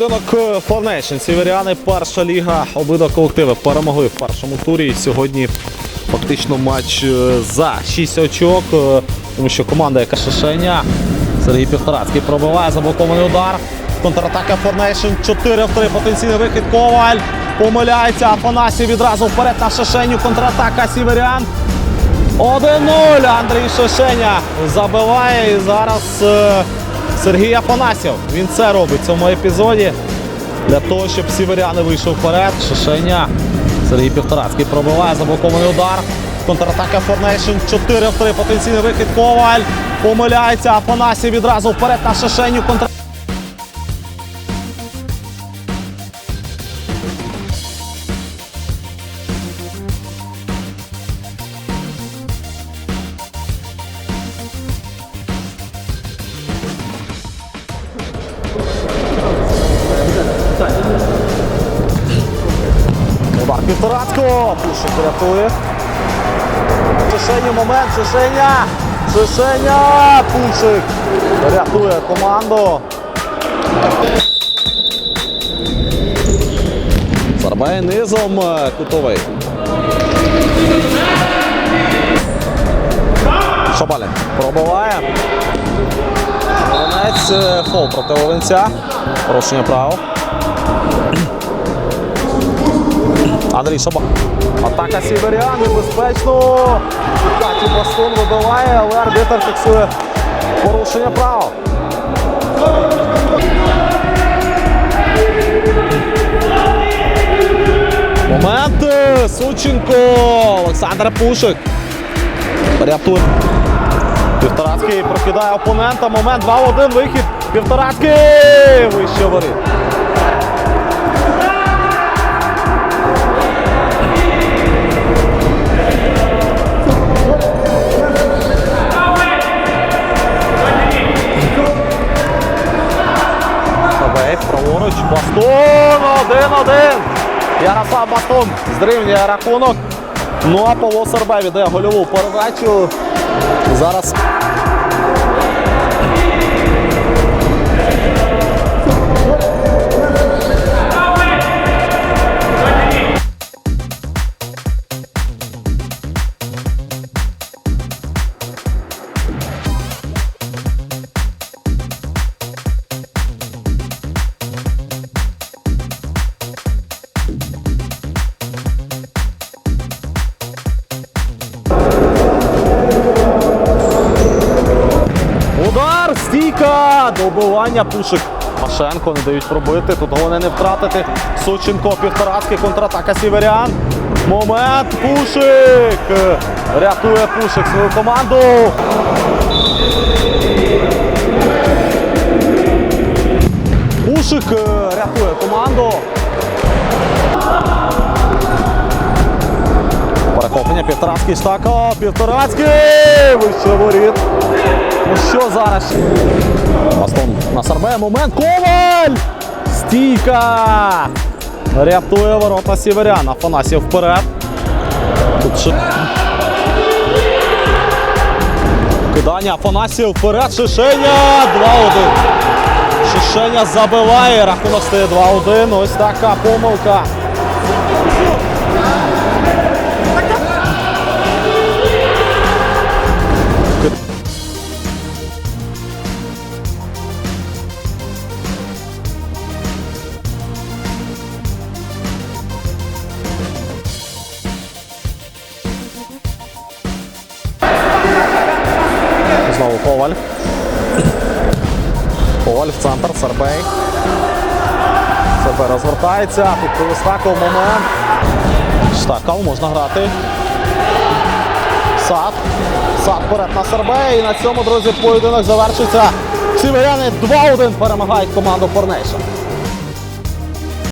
Поєдинок Форнейшн. Сіверіани, перша ліга. Обидва колективи перемогли в першому турі. Сьогодні фактично матч е, за 6 очок, е, тому що команда, яка шишеня. Сергій Півторацький пробиває заблокований удар. Контратака Форнейшн. 4 в 3. Потенційний вихід. Коваль. Помиляється. Афанасів відразу вперед на шишеню. Контратака Сіверіан. 1-0. Андрій Шишеня забиває. І зараз е, Сергій Афанасів. Він це робить в цьому епізоді. Для того, щоб Сіверяни вийшов вперед. Шишеня. Сергій Півторацький пробиває заблокований удар. Контратака Форнейшн. 4 в 3. Потенційний вихід. Коваль. Помиляється. Афанасів відразу вперед на Шишеню. Контра... Удар Півторацького. Пушик рятує. Шишені момент. Шишеня. Шишеня. Пушик. Рятує команду. Зарбає низом е, кутовий. Шабалін пробиває. Волонець е, фол проти Овенця. Порушення правил. Андрій Шаба. Атака Сіверян, небезпечно. Каті Бастун вибиває, але арбітр фіксує порушення права. Момент. е, Сученко. Олександр Пушик. Рятує. Півторацький прокидає опонента. Момент 2-1. Вихід. Півторацький. Вище воріт. Шабеєв, праворуч, Бастон, 1-1. Ярослав Бастон зрівнює рахунок. Ну а Павло Сербе віддає гольову передачу. Зараз стійка, добивання пушик. Машенко не дають пробити. Тут головне не втратити. Сученко, півторацький, контратака Сіверян. Момент, пушик. Рятує пушик свою команду. Пушик е, рятує команду. Перехоплення Півторацький Штако, Півторацький! Вище воріт. Ну що зараз? На Момент. Коваль! Стійка! Рятує ворота Сіверян. Афанасів вперед. Тут ще... Кидання Афанасів вперед. Шишеня. 2-1. Шишеня забиває. Рахунок стає 2-1. Ось така помилка. Знову Коваль. Коваль в центр, Сербей. Себе розвертається. Тут Колостаков момент. Штакал можна грати. Сад. Сад вперед на Сербей. І на цьому, друзі, поєдинок завершиться. Сіверяни 2-1 перемагають команду Форнейшн.